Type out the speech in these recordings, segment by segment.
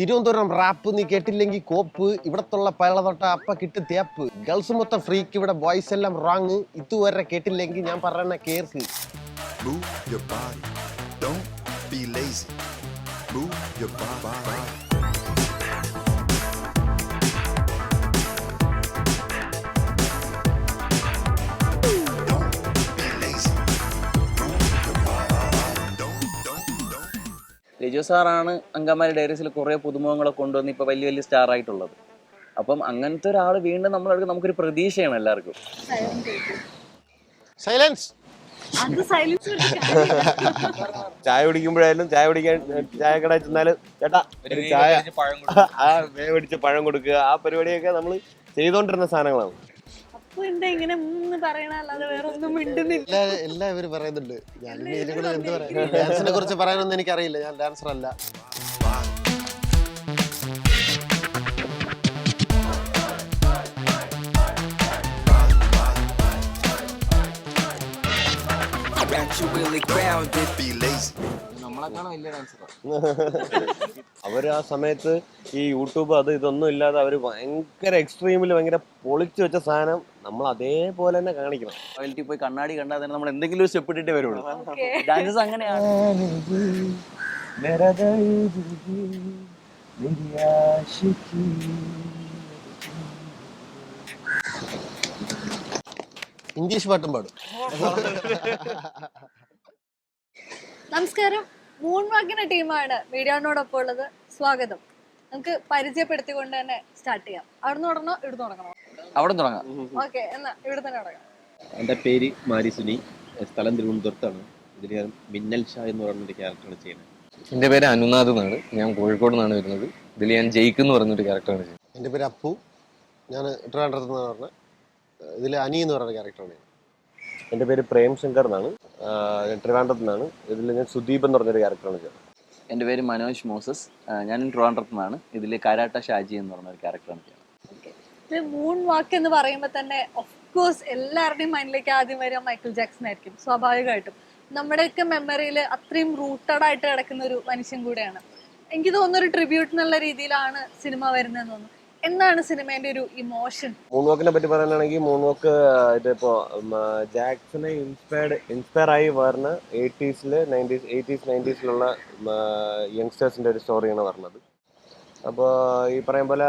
Thiruvananthapuram rap നീ കേട്ടില്ലെങ്കിൽ കോപ്പ് ഇവിടത്തുള്ള പലതൊട്ട തൊട്ട അപ്പ കിട്ടി തേപ്പ് ഗേൾസ് മൊത്തം ഫ്രീക്ക് ഇവിടെ ബോയ്സ് എല്ലാം റോങ് ഇതുവരെ കേട്ടില്ലെങ്കിൽ ഞാൻ പറയണ കേർക്ക് Move your body. Don't be lazy. Move your body. Lijo സാറാണ് അങ്കമാലി ഡയറീസിൽ കുറേ പുതുമുഖങ്ങളെ കൊണ്ടുവന്ന് ഇപ്പോൾ വലിയ വലിയ സ്റ്റാർ ആയിട്ടുള്ളത്. അപ്പം അങ്ങനത്തെ ഒരാൾ വീണ്ടും നമ്മളെടുക്കും നമുക്കൊരു പ്രതീക്ഷയാണ് എല്ലാവർക്കും. സൈലൻസ് ചായ കുടിക്കുമ്പോഴായാലും ചായ കുടിക്കാൻ ചായ കട ചെന്നാലും ചേട്ടാ ഒരു ചായ. ആ വേവടിച്ച് പഴം കൊടുക്കുക. ആ പരിപാടിയൊക്കെ നമ്മൾ ചെയ്തോണ്ടിരുന്ന സാധനങ്ങളാണ്. എന്താ ഇങ്ങനെ മൂന്ന് പറയണ അല്ലാതെ വേറെ ഒന്നും മിണ്ടുന്നില്ല. എല്ലാ എല്ലാവരും പറയുന്നുണ്ട്. ഞാൻ കൂടെ എന്ത് പറയാം? ഡാൻസിനെ കുറിച്ച് പറയാനൊന്നും എനിക്കറിയില്ല. ഞാൻ ഡാൻസർ അല്ല. Got you really grounded. Be lazy. അവർ ആ. സമയത്ത് ഈ യൂട്യൂബ് അത് ഇതൊന്നും ഇല്ലാതെ അവർ ഭയങ്കര എക്സ്ട്രീമിൽ ഭയങ്കര പൊളിച്ചു വെച്ച സാധനം നമ്മൾ അതേപോലെ തന്നെ കാണിക്കണം. റോയൽറ്റി പോയി കണ്ണാടി കണ്ടാൽ തന്നെ നമ്മൾ എന്തെങ്കിലും ഒരു സ്റ്റെപ്പ് ഇട്ടിട്ടേ വരുള്ളൂ. ഓക്കെ. ഡാൻസസ് അങ്ങനെയാണ്. ഇംഗ്ലീഷ് പാട്ടും പാടും. നമസ്കാരം. മൂൺ വാക്കിന്റെ ടീമാണ് മീഡിയാനോടൊപ്പം ഉള്ളത്. സ്വാഗതം. നമുക്ക് പരിചയപ്പെടുത്തിക്കൊണ്ട് തന്നെ സ്റ്റാർട്ട് ചെയ്യാം. അവിടുന്ന് തുടങ്ങണോ ഇവിടുന്ന് തുടങ്ങണോ? അവിടെ തുടങ്ങാം. ഓക്കെ എന്നാ ഇവിടെ തന്നെ തുടങ്ങാം. എന്റെ പേര് മാരിസുനി. സ്ഥലം തിരുവനന്തപുരത്താണ്. ഇതിൽ ഞാൻ മിന്നൽ ഷാ എന്ന് പറഞ്ഞൊരു ക്യാരക്ടറാണ് ചെയ്യുന്നത്. എന്റെ പേര് അനുനാഥ് എന്നാണ്. ഞാൻ കോഴിക്കോട് നിന്നാണ് വരുന്നത്. ഇതിൽ ഞാൻ ജയിക്ക് എന്ന് പറഞ്ഞൊരു ക്യാരക്ടറാണ് ചെയ്യുന്നത്. എന്റെ പേര് അപ്പു. ഞാൻ ട്രിവാൻഡ്രത്ത് നിന്ന് പറഞ്ഞ ഇതിൽ അനി എന്ന് പറയുന്ന ക്യാരക്ടറാണ് എന്റെ പേര് പ്രേം ശങ്കർ എന്നാണ്. ഞാൻ ട്രിവാൻഡ്രത്ത് നിന്നാണ്. ഇതിൽ ഞാൻ സുദീപ് എന്ന് പറഞ്ഞൊരു ക്യാരക്ടറാണ് ചെയ്യുന്നത് എന്റെ പേര് മനോജ് മോസസ്. ഞാൻ ട്രിവാൻഡ്രത്ത് നിന്നാണ്. ഇതിൽ കാരാട്ട ഷാജി എന്ന് പറഞ്ഞ ഒരു ക്യാരക്ടറാണ് ചെയ്യുന്നത് മൂൺ വാക്ക് എന്ന് പറയുമ്പോൾ തന്നെ ഓഫ് കോഴ്സ് എല്ലാവരുടെയും മൈൻഡിലേക്ക് ആദ്യം വരിക മൈക്കിൾ ജാക്സൺ ആയിരിക്കും സ്വാഭാവികമായിട്ടും. നമ്മുടെയൊക്കെ മെമ്മറിയിൽ അത്രയും റൂട്ടഡ് ആയിട്ട് കിടക്കുന്ന ഒരു മനുഷ്യൻ കൂടെയാണ്. എനിക്ക് തോന്നുന്ന ഒരു ട്രിബ്യൂട്ട് എന്നുള്ള രീതിയിലാണ് സിനിമ വരുന്നതെന്ന് തോന്നുന്നു. എന്താണ് സിനിമേന്റെ ഒരു ഇമോഷൻ? മൂൺ പറ്റി പറയാനാണെങ്കിൽ മൂൺ വാക്ക് ഇതിപ്പോ ജാക്സനെ ഇൻസ്പയർഡ് ഇൻസ്പയർ ആയി വരുന്ന എയ്റ്റീസിൽ നയന്റീസ് എയ്റ്റീസ് നയന്റീസിലുള്ള യങ്സ്റ്റേഴ്സിന്റെ ഒരു സ്റ്റോറിയാണ് പറഞ്ഞത്. അപ്പോൾ ഈ പറയും പോലെ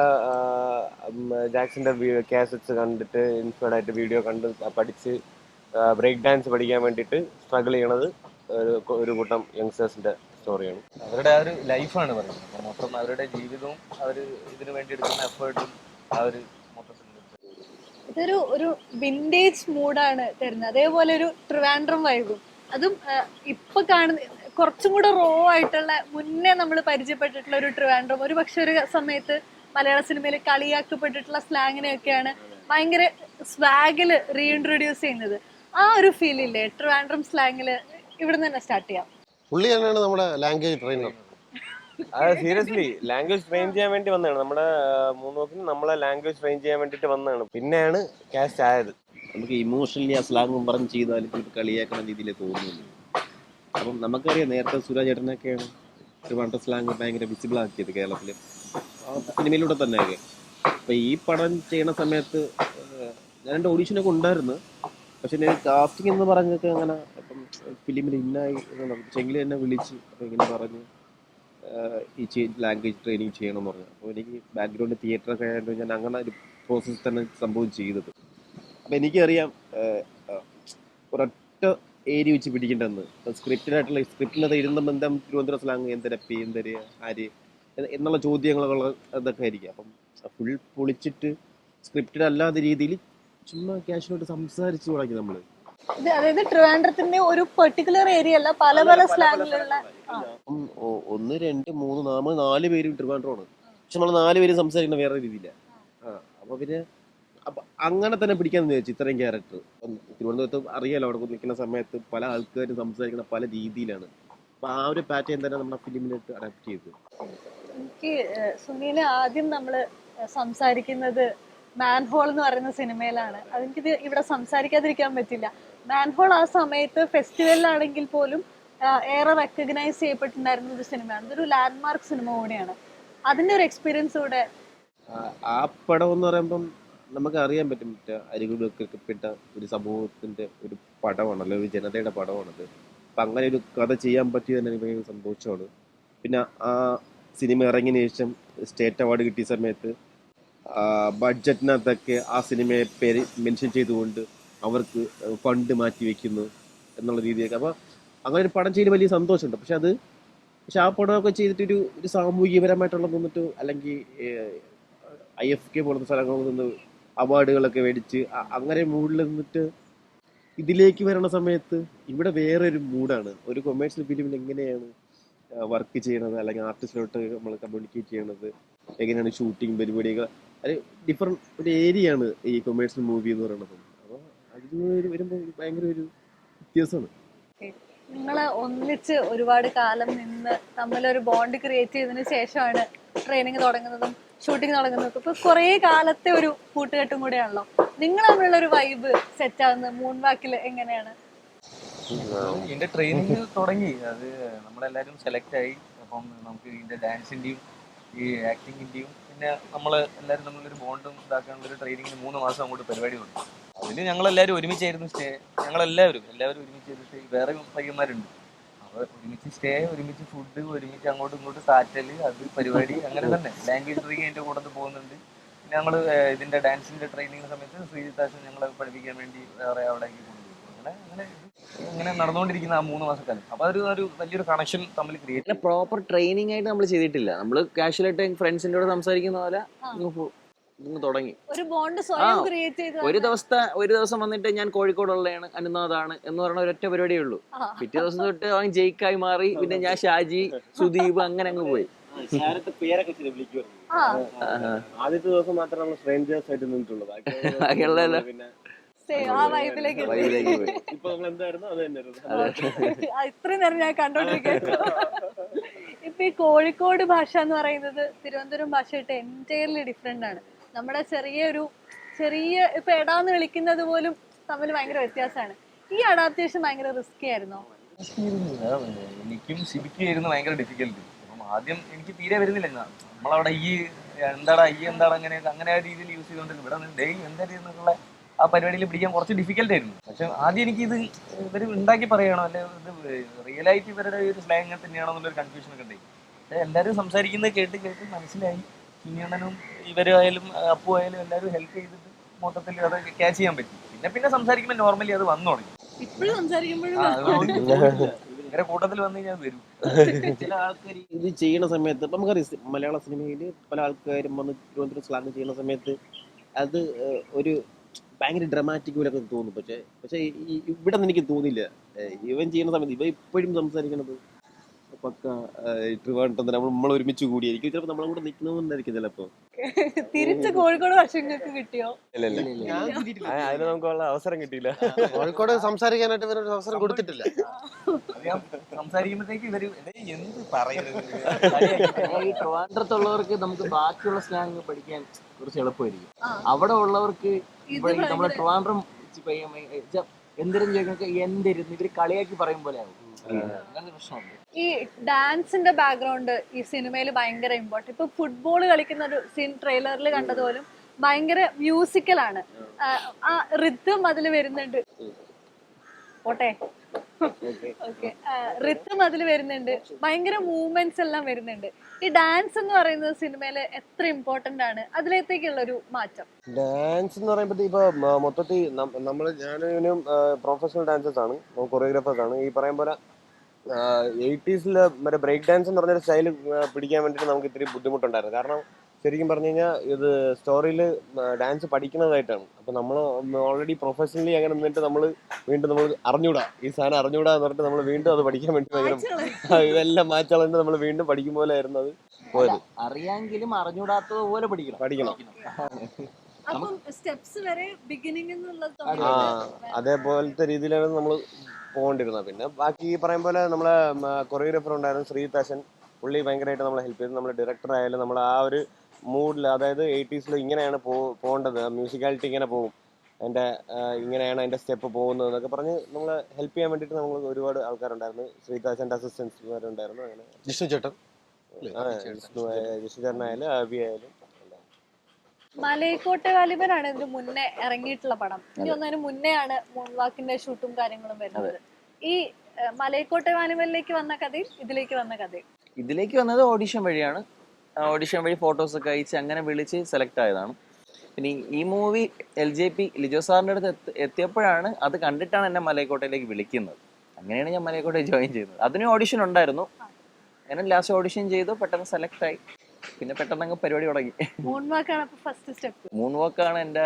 ജാക്സന്റെ കാസറ്റ്സ് കണ്ടിട്ട് ഇൻസ്പയർഡ് ആയിട്ട് വീഡിയോ കണ്ട് പഠിച്ച് ബ്രേക്ക് ഡാൻസ് പഠിക്കാൻ വേണ്ടിയിട്ട് സ്ട്രഗിൾ ചെയ്യണത് ഒരു കൂട്ടം യങ്സ്റ്റേഴ്സിന്റെ സ്റ്റോറിയാണ് അവരുടെ ആ ഒരു ലൈഫാണ് പറയുന്നത്. മൊത്തം അവരുടെ ജീവിതവും അവർ ഇതിനു വേണ്ടി എടുക്കുന്ന എഫേർട്ടും ആ ഒരു മൊത്തത്തിൽ ഇതൊരു ഒരു വിന്റേജ് മൂഡാണ് തരുന്നത്. അതേപോലെ ഒരു ട്രിവാൻഡ്രം വൈബും അതും ഇപ്പൊ കാണുന്ന കുറച്ചും കൂടെ റോ ആയിട്ടുള്ള മുന്നേ നമ്മൾ പരിചയപ്പെട്ടിട്ടുള്ള ഒരു ട്രിവാൻഡ്രം ഒരു പക്ഷെ ഒരു സമയത്ത് മലയാള സിനിമയിൽ കളിയാക്കപ്പെട്ടിട്ടുള്ള സ്ലാങ്ങിനെയൊക്കെയാണ് ഭയങ്കര സ്വാഗിൽ റീഇൻട്രൊഡ്യൂസ് ചെയ്യുന്നത്. ആ ഒരു ഫീൽ ഇല്ലേ? ട്രിവാൻഡ്രം സ്ലാങ്ങിൽ ഇവിടെ നിന്ന് തന്നെ സ്റ്റാർട്ട് ചെയ്യാം. പുള്ളി തന്നെയാണ് നമ്മുടെ ലാംഗ്വേജ് ട്രെയിനർ അത് സീരിയസ്ലി ലാംഗ്വേജ് ട്രെയിൻ ചെയ്യാൻ വേണ്ടി വന്നതാണ്. നമ്മുടെ മൂന്ന് നോക്കിന് നമ്മളെ ലാംഗ്വേജ് ട്രെയിൻ ചെയ്യാൻ വേണ്ടിട്ട് വന്നതാണ്. പിന്നെയാണ് കാസ്റ്റ് ആയത്. നമുക്ക് ഇമോഷണലി ആ സ്ലാങ്ങും പറഞ്ഞ് ചെയ്താലും ചിലപ്പോൾ കളിയാക്കണ രീതിയിൽ തോന്നുന്നു അപ്പം നമുക്കറിയാം നേരത്തെ സുരാജ് ചേട്ടനൊക്കെയാണ് ട്രിവാൻഡ്രം സ്ലാങ് ഭയങ്കര വിസിബിൾ ആക്കിയത് കേരളത്തിൽ സിനിമയിലൂടെ സിനിമയിലൂടെ തന്നെയൊക്കെ. അപ്പം ഈ പടം ചെയ്യണ സമയത്ത് ഞാൻ എന്റെ ഓഡീഷനൊക്കെ ഉണ്ടായിരുന്നു. പക്ഷെ ഞാൻ കാസ്റ്റിംഗ് എന്ന് പറഞ്ഞൊക്കെ അങ്ങനെ അപ്പം ഫിലിമിൽ ഇന്നായി ചെങ്കിൽ എന്നെ വിളിച്ച് അപ്പം ഇങ്ങനെ പറഞ്ഞ് ഈ ചേഞ്ച് ലാംഗ്വേജ് ട്രെയിനിങ് ചെയ്യണം എന്ന് പറഞ്ഞു. അപ്പോൾ എനിക്ക് ബാക്ക്ഗ്രൗണ്ട് തിയേറ്റർ ഒക്കെ ആയതുകൊണ്ട് ഞാൻ അങ്ങനെ ഒരു പ്രോസസ്സ് തന്നെ സംഭവം ചെയ്തത്. അപ്പം എനിക്കറിയാം ഒരൊറ്റ ഏരിയ വെച്ച് പിടിക്കേണ്ടതെന്ന് സ്ക്രിപ്റ്റഡ് ആയിട്ടുള്ള സ്ക്രിപ്റ്റിനകത്ത് എഴുതുന്ന ബന്ധം തിരുവനന്തപുരം സ്ലാങ് എന്തര് ആര് എന്നുള്ള ചോദ്യങ്ങളുള്ള ഇതൊക്കെ ആയിരിക്കും. അപ്പം ഫുൾ പൊളിച്ചിട്ട് സ്ക്രിപ്റ്റഡ് രീതിയിൽ ചുമ്മാ ക്യാഷ്വലായിട്ട് സംസാരിച്ച് തുടങ്ങി നമ്മൾ അതായത് ട്രിവാൻഡ്രത്തിന്റെ ഒരു പെർട്ടിക്കുലർ ഏരിയ അല്ല പല പല സ്ലാങ്ങിലുള്ള ഒന്ന് രണ്ട് മൂന്ന് നാല് നാല് പേരും ട്രിവാൻഡ്രമാണ്. പക്ഷെ നമ്മൾ നാല് പേരും സംസാരിക്കുന്ന വേറെ രീതിയില്ല. അപ്പൊ പിന്നെ അങ്ങനെ തന്നെ പിടിക്കാൻ വിചാരിച്ചു ഇത്രയും ക്യാരക്ടർ തിരുവനന്തപുരത്ത് അറിയാലോ അവിടെ നിൽക്കുന്ന സമയത്ത് പല ആൾക്കാരും സംസാരിക്കുന്ന പല രീതിയിലാണ്. അപ്പൊ ആ ഒരു പാറ്റേൺ തന്നെ നമ്മുടെ ഫിലിമിലേക്ക് അഡാപ്റ്റ് ചെയ്തു. എനിക്ക് സുനീല ആദ്യം നമ്മൾ സംസാരിക്കുന്നത് മാൻഹോൾ എന്ന് പറയുന്ന സിനിമയിലാണ്. അതെനിക്കിത് ഇവിടെ സംസാരിക്കാതിരിക്കാൻ പറ്റില്ല. മാൻഹോൾ ആ സമയത്ത് ഫെസ്റ്റിവലിലാണെങ്കിൽ പോലും ഏറെ റെക്കഗ്നൈസ് ചെയ്യപ്പെട്ടിട്ടുണ്ടായിരുന്ന ഒരു സിനിമയാണ്. ഇതൊരു ലാൻഡ്മാർക്ക് സിനിമ കൂടിയാണ്. അതിന്റെ ഒരു എക്സ്പീരിയൻസ് കൂടെ ആ- പടം എന്ന് പറയുമ്പം നമുക്ക് അറിയാൻ പറ്റും. മറ്റേ അരികുലൊക്കെപ്പെട്ട ഒരു സമൂഹത്തിന്റെ ഒരു പടമാണ് അല്ലെങ്കിൽ ഒരു ജനതയുടെ പടമാണത് അപ്പം അങ്ങനെ ഒരു കഥ ചെയ്യാൻ പറ്റിയത് തന്നെ എനിക്ക് ഭയങ്കര സന്തോഷമാണ്. പിന്നെ ആ സിനിമ ഇറങ്ങിയതിനു ശേഷം സ്റ്റേറ്റ് അവാർഡ് കിട്ടിയ സമയത്ത് ബഡ്ജറ്റിനകത്തൊക്കെ ആ സിനിമയെ പേര് മെൻഷൻ ചെയ്തുകൊണ്ട് അവർക്ക് ഫണ്ട് മാറ്റി വെക്കുന്നു എന്നുള്ള രീതിയൊക്കെ. അപ്പോൾ അങ്ങനെ ഒരു പടം ചെയ്യുന്ന വലിയ സന്തോഷമുണ്ട്. പക്ഷെ അത് പക്ഷെ ആ പടമൊക്കെ ചെയ്തിട്ടൊരു ഒരു സാമൂഹികപരമായിട്ടുള്ള നിന്നിട്ട് അല്ലെങ്കിൽ ഐ എഫ് കെ പോലത്തെ സ്ഥലങ്ങളിൽ നിന്ന് അവാർഡുകളൊക്കെ മേടിച്ച് അങ്ങനെ മൂഡിൽ നിന്നിട്ട് ഇതിലേക്ക് വരണ സമയത്ത് ഇവിടെ വേറെ ഒരു മൂഡാണ്. ഒരു കൊമേഴ്ഷ്യൽ ഫിലിമിൽ എങ്ങനെയാണ് വർക്ക് ചെയ്യണത്? അല്ലെങ്കിൽ ആർട്ടിസ്റ്റിലോട്ട് നമ്മൾ കമ്മ്യൂണിക്കേറ്റ് ചെയ്യണത്? എങ്ങനെയാണ് ഷൂട്ടിംഗ് പരിപാടികൾ? അത് ഡിഫറെന്റ് ഒരു ഏരിയ ആണ് ഈ കൊമേഴ്സ്യൽ മൂവി എന്ന് പറയുന്നത്. അപ്പോൾ അതിൽ വരുമ്പോൾ ഭയങ്കര ഒരു വ്യത്യാസമാണ്. നിങ്ങൾ ഒന്നിച്ച് ഒരുപാട് കാലം നിന്ന് തമ്മിൽ ഒരു ബോണ്ട് ക്രിയേറ്റ് ചെയ്തതിന് ശേഷമാണ് ട്രെയിനിങ് തുടങ്ങുന്നതും ഷൂട്ടിംഗ് തുടങ്ങുന്നതും ഇപ്പൊ കുറേ കാലത്തെ ഒരു കൂട്ടുകെട്ടും കൂടെയാണല്ലോ. നിങ്ങൾ തമ്മിലുള്ള ഒരു വൈബ് സെറ്റ് ആവുന്നത് മൂൺ വാക്കിൽ എങ്ങനെയാണ്? ഇതിന്റെ ട്രെയിനിങ് തുടങ്ങി. അത് നമ്മളെല്ലാരും സെലക്ട് ആയി. അപ്പം നമുക്ക് ഇതിന്റെ ഡാൻസിന്റെയും ഈ ആക്ടിങ്ങിന്റെയും പിന്നെ നമ്മൾ എല്ലാവരും തമ്മിലൊരു ബോണ്ടും ഇതാക്കാനുള്ള ഒരു ട്രെയിനിങ്ങിന് മൂന്ന് മാസം അങ്ങോട്ട് പരിപാടി കൊടുത്തു അതിന് ഞങ്ങളെല്ലാവരും ഒരുമിച്ചായിരുന്നു സ്റ്റേ ഞങ്ങളെല്ലാവരും എല്ലാവരും ഒരുമിച്ച് സ്റ്റേ വേറെ പയ്യന്മാരുണ്ട്. അപ്പോൾ ഒരുമിച്ച് സ്റ്റേ ഒരുമിച്ച് ഫുഡ് ഒരുമിച്ച് അങ്ങോട്ടും ഇങ്ങോട്ടും സാറ്റൽ അത് പരിപാടി അങ്ങനെ തന്നെ. ലാംഗ്വേജ് ട്രെയിനിങ് അതിന്റെ കൂടെ പോകുന്നുണ്ട്. പിന്നെ ഞങ്ങൾ ഇതിന്റെ ഡാൻസിന്റെ ട്രെയിനിങ് സമയത്ത് ശ്രീജിത്താശൻ ഞങ്ങളെ പഠിപ്പിക്കാൻ വേണ്ടി വേറെ അവിടേക്ക് കൊണ്ടുപോയി അങ്ങനെ അങ്ങനെ ഇങ്ങനെ നടന്നുകൊണ്ടിരിക്കുന്ന ആ മൂന്ന് മാസക്കാലം അപ്പൊ അതൊരു ഒരു വലിയൊരു കണക്ഷൻ തമ്മിൽ ക്രിയേറ്റ് പ്രോപ്പർ ട്രെയിനിങ് ആയിട്ട് നമ്മൾ ചെയ്തിട്ടില്ല. നമ്മൾ കാഷ്വലായിട്ട് ഫ്രണ്ട്സിന്റെ കൂടെ സംസാരിക്കുന്ന പോലെ ഇങ്ങ് തുടങ്ങി. ഒരു ബോണ്ട് സ്വയം ക്രിയേറ്റ് ചെയ്തു ഒരു ദിവസത്തെ ഒരു ദിവസം വന്നിട്ട് ഞാൻ കോഴിക്കോടുള്ളതാണ് അനുനാഥാണ് എന്ന് പറഞ്ഞ ഒരൊറ്റ പരിപാടിയേ ഉള്ളൂ പിറ്റേ ദിവസം തൊട്ട് അവൻ ജയിക്കായി മാറി പിന്നെ ഞാൻ ഷാജി സുദീപ് അങ്ങനെ അങ്ങ് പോയി. പേരൊക്കെ വിളിക്കുമായിരുന്നു ആ. ആദ്യത്തെ ദിവസം മാത്രം നമ്മൾ സ്ട്രേഞ്ചേഴ്സ് ആയിട്ട് നിന്നിട്ടുള്ളൂ ബാക്കിയുള്ളതെല്ലാം പിന്നെ ആ വൈബിലേക്ക് ഇത്രയും നേരം ഞാൻ കണ്ടോണ്ടിരിക്കുന്നു. ഇപ്പൊ ഈ കോഴിക്കോട് ഭാഷ എന്ന് പറയുന്നത് തിരുവനന്തപുരം ഭാഷയായിട്ട് എന്റയർലി ഡിഫറെന്റ് ആണ്. നമ്മുടെ ചെറിയൊരു ചെറിയ ഇപ്പൊ എടാന്ന് വിളിക്കുന്നത് പോലും തമ്മിൽ ഭയങ്കര വ്യത്യാസമാണ്. ഈ അഡാപ്റ്റേഷൻ ഭയങ്കര റിസ്കി ആയിരുന്നോ? എനിക്കും ശിബിക്കും ആയിരുന്നു ഭയങ്കര ഡിഫിക്കൽട്ട് അപ്പം ആദ്യം എനിക്ക് തീരെ വരുന്നില്ല. നമ്മളവിടെ ഈ എന്താടാ ഈ എന്താണ് അങ്ങനെ അങ്ങനെ ആ രീതിയിൽ യൂസ് ചെയ്തുകൊണ്ടിരുന്നു ഇവിടെ ഡേ എന്താ എന്നുള്ള ആ പരിപാടിയിൽ പിടിക്കാൻ കുറച്ച് ഡിഫിക്കൽട്ട് ആയിരുന്നു. പക്ഷെ ആദ്യം എനിക്ക് ഇത് ഇവർ ഉണ്ടാക്കി പറയണോ? അല്ലെ ഇത് റിയൽ ആയിട്ട് ഇവരുടെ ഒരു സ്ലാങ് തന്നെയാണോ എന്നുള്ളൊരു കൺഫ്യൂഷൻ ഒക്കെ ഉണ്ടായി. പക്ഷെ എല്ലാവരും സംസാരിക്കുന്നത് കേട്ട് കേട്ട് മനസ്സിലായി. ചിന്നിയണ്ണനും ഇവരായാലും അപ്പു ആയാലും എല്ലാവരും ഹെൽപ്പ് ചെയ്തിട്ട് മൊത്തത്തിൽ അത് ക്യാച്ച് ചെയ്യാൻ പറ്റി. പിന്നെ പിന്നെ സംസാരിക്കുമ്പോൾ നോർമലി അത് വന്നു തുടങ്ങി. ഇവരെ കൂട്ടത്തിൽ വന്നു കഴിഞ്ഞാൽ വരും. ചില ആൾക്കാർ ഇത് ചെയ്യുന്ന സമയത്ത് ഇപ്പം നമുക്കറിയാം മലയാള സിനിമയിൽ പല ആൾക്കാരും വന്ന് തിരുവനന്തപുരം സ്ലാങ് ചെയ്യുന്ന സമയത്ത് അത് ഒരു ഭയങ്കര ഡ്രമാറ്റിക് പോലൊക്കെ തോന്നും. പക്ഷെ പക്ഷെ ഇവിടെ നിന്ന് എനിക്ക് തോന്നില്ല ഏഹ്, ഇവൻ ചെയ്യുന്ന സമയത്ത് ഇവ ഇപ്പോഴും സംസാരിക്കണത് പക്ക ട്രിവാണ്ടം നമ്മൾ നമ്മൾ ഒരുമിച്ച് കൂടിയായിരിക്കും ചിലപ്പോൾ നമ്മളെ കൂടെ നിൽക്കണമെന്നായിരിക്കും ചിലപ്പോൾ തിരിച്ച് കോഴിക്കോട് വർഷങ്ങൾക്ക് കിട്ടിയോ? ഇല്ല ഇല്ല. ആ, അതിന് നമുക്കുള്ള അവസരം കിട്ടിയില്ല. കോഴിക്കോട് സംസാരിക്കാനായിട്ട് ഇവരൊരു അവസരം കൊടുത്തിട്ടില്ല. സംസാരിക്കുമ്പോഴത്തേക്ക് ഇവർ "എടേ, എന്ത് പറയുന്നത് ഈ ട്രിവാൻഡ്രത്തുള്ളവർക്ക് നമുക്ക് ബാക്കിയുള്ള സ്ലാങ് പഠിക്കാൻ കുറച്ച് എളുപ്പമായിരിക്കും. ആ. അവിടെ ഉള്ളവർക്ക് നമ്മുടെ ട്രിവാൻഡ്രം എന്തിനും ചോദിക്കാൻ എന്തിരുന്ന് ഇവർ കളിയാക്കി പറയും പോലെ ആവും. അങ്ങനെ പ്രശ്നമുണ്ട്. ഈ ഡാൻസിന്റെ ബാക്ക്ഗ്രൗണ്ട് ഈ സിനിമയിൽ ഭയങ്കര ഇമ്പോർട്ടന്റ് ഇപ്പൊ ഫുട്ബോൾ കളിക്കുന്ന ഒരു സീൻ ട്രെയിലറിൽ കണ്ടതുപോലും ഭയങ്കര മ്യൂസിക്കലാണ് ആ റിത്തം അതിൽ വരുന്നുണ്ട്. പോട്ടെ. ഓക്കെ. റിഥം അതിൽ വരുന്നുണ്ട്. ഭയങ്കര മൂവ്മെന്റ്സ് എല്ലാം വരുന്നുണ്ട്. ഈ ഡാൻസ് എന്ന് പറയുന്നത് സിനിമയിൽ എത്ര ഇമ്പോർട്ടന്റ് ആണ്? അതിലേക്കുള്ള ഒരു മാറ്റം. ഡാൻസ് എന്ന് പറയുമ്പോൾ ഇപ്പൊ മൊത്തത്തിൽ നമ്മൾ ഞാനും പ്രൊഫഷണൽ ഡാൻസേഴ്സ് ആണ്. കൊറിയോഗ്രാഫേഴ്സ് ആണ്. ഈ പറയും പോലെ എയ്റ്റീസിൽ മറ്റേ ബ്രേക്ക് ഡാൻസ് എന്ന് പറഞ്ഞൊരു സ്റ്റൈൽ പിടിക്കാൻ വേണ്ടിയിട്ട് നമുക്ക് ഇത്തിരി ബുദ്ധിമുട്ടുണ്ടായിരുന്നു. കാരണം ശരിക്കും പറഞ്ഞു കഴിഞ്ഞാൽ ഇത് സ്റ്റോറിയിൽ ഡാൻസ് പഠിക്കുന്നതായിട്ടാണ്. അപ്പൊ നമ്മൾ ഓൾറെഡി പ്രൊഫഷണലി അങ്ങനെ നിന്നിട്ട് നമ്മൾ വീണ്ടും നമ്മൾ അറിഞ്ഞൂടാ. ഈ സാധനം അറിഞ്ഞൂടാ എന്ന് പറഞ്ഞിട്ട് നമ്മൾ വീണ്ടും അത് പഠിക്കാൻ വേണ്ടി ഭയങ്കര ഇതെല്ലാം മാറ്റളഞ്ഞ് നമ്മൾ വീണ്ടും പഠിക്കും പോലെ ആയിരുന്നു അത് പോയത്. അറിയാമെങ്കിലും അറിഞ്ഞൂടാത്തത് പോലെ പഠിക്കണം. പഠിക്കണം. അപ്പം സ്റ്റെപ്സ് വരെ ബിഗിനിങ് അതേപോലത്തെ രീതിയിലാണ് നമ്മൾ പോകേണ്ടിരുന്നത് പിന്നെ ബാക്കി ഈ പറയും പോലെ നമ്മളെ കൊറിയോഗ്രാഫർ ഉണ്ടായിരുന്നു. ശ്രീതശൻ പുള്ളി ഭയങ്കരമായിട്ട് നമ്മളെ ഹെൽപ്പ് ചെയ്തു. നമ്മുടെ ഡയറക്ടർ ആയാലും നമ്മൾ ആ ഒരു മൂഡിൽ അതായത് എയ്റ്റീസിൽ ഇങ്ങനെയാണ് പോ പോകേണ്ടത്. മ്യൂസിക്കാലിറ്റി ഇങ്ങനെ പോകും. അതിന്റെ ഇങ്ങനെയാണ് അതിന്റെ സ്റ്റെപ്പ് പോകുന്നത് എന്നൊക്കെ പറഞ്ഞ് നമ്മളെ ഹെൽപ്പ് ചെയ്യാൻ വേണ്ടിയിട്ട് നമ്മൾ ഒരുപാട് ആൾക്കാരുണ്ടായിരുന്നു. ശ്രീതാശന്റെ അസിസ്റ്റൻസ്മാരുണ്ടായിരുന്നു അങ്ങനെ. ജിഷ്ണു ചേട്ടൻ. ജിഷ്ണു ചേട്ടനായാലും ആബി ആയാലും. മലയക്കോട്ടെ വാലിബനാണ് ഇതിന് മുന്നേ ഇറങ്ങിയിട്ടുള്ള പടം. എനിക്ക് ഒന്നതിന് മുന്നേ ആണ് മൂൺവാക്കിന്റെ ഷൂട്ടും കാര്യങ്ങളും വരുന്നത്. ഈ മലയക്കോട്ടെ വാലിബനിലേക്ക് വന്ന കഥയും ഇതിലേക്ക് വന്ന കഥയും. ഇതിലേക്ക് വന്നത് ഓഡിഷൻ വഴിയാണ്. ഓഡിഷൻ വഴി ഫോട്ടോസ് ഒക്കെ അയച്ച് അങ്ങനെ വിളിച്ച് സെലക്ട് ആയതാണ്. പിന്നെ ഈ- movie L J P Lijo സാറിന്റെ അടുത്ത് എത്തി- എത്തിയപ്പോഴാണ് അത് കണ്ടിട്ടാണ് എന്നെ മലയക്കോട്ടയിലേക്ക് വിളിക്കുന്നത്. അങ്ങനെയാണ് ഞാൻ മലയക്കോട്ടയിൽ ജോയിൻ ചെയ്യുന്നത് അതിന് ഓഡിഷൻ ഉണ്ടായിരുന്നു. അങ്ങനെ ലാസ്റ്റ് ഓഡിഷൻ ചെയ്തു പെട്ടെന്ന് സെലക്ട് ആയി. പിന്നെ പെട്ടെന്ന് അങ്ങ് പരിപാടി തുടങ്ങി. മൂൺവാക്കാണ് അപ്പൊ ഫസ്റ്റ് സ്റ്റെപ്പ് മൂൺ വാക്കാണ് എന്റെ